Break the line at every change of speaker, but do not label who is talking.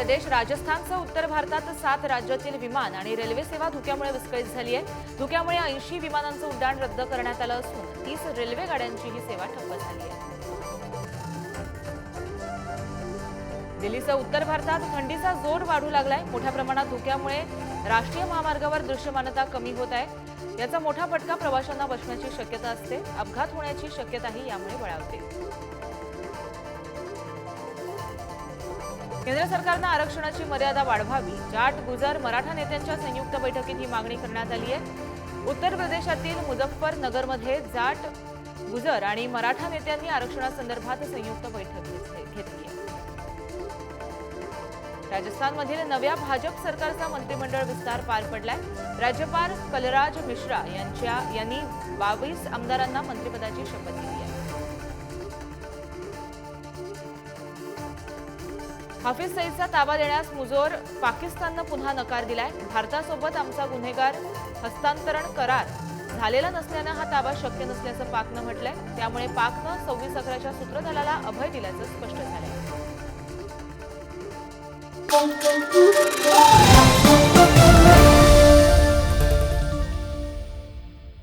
प्रदेश राजस्थानसह उत्तर भारतात सात राज्यातील विमान आणि रेल्वे सेवा धुक्यामुळे विस्कळीत झाली आहे. धुक्यामुळे ऐंशी विमानांचं उड्डाण रद्द करण्यात आलं असून तीस रेल्वे गाड्यांची ही सेवा ठप्प झाली आहे. दिल्लीसह उत्तर भारतात थंडीचा जोर वाढू लागलाय. मोठ्या प्रमाणात धुक्यामुळे राष्ट्रीय महामार्गावर दृश्यमानता कमी होत आहे. याचा मोठा फटका प्रवाशांना बसण्याची शक्यता असते. अपघात होण्याची शक्यताही यामुळे बळावते. केंद्र सरकारनं आरक्षणाची मर्यादा वाढवावी. जाट गुजर मराठा नेत्यांच्या संयुक्त बैठकीत ही मागणी करण्यात आली आहे. उत्तर प्रदेशातील मुझफ्फरनगरमध्ये जाट गुजर आणि मराठा नेत्यांनी आरक्षणासंदर्भात संयुक्त बैठक घेतली आहे. राजस्थानमधील नव्या भाजप सरकारचा मंत्रिमंडळ विस्तार पार पडलाय. राज्यपाल कलराज मिश्रा यांच्या यांनी बावीस आमदारांना मंत्रिपदाची शपथ दिली आहे. हाफिज सईदचा ताबा देण्यास मुजोर पाकिस्ताननं पुन्हा नकार दिलाय. भारतासोबत आमचा गुन्हेगार हस्तांतरण करार झालेला नसल्यानं हा ताबा शक्य नसल्याचं पाकनं म्हटलंय. त्यामुळे पाकनं सव्वीस अकराच्या सूत्रधाराला अभय दिल्याचं स्पष्ट झालंय.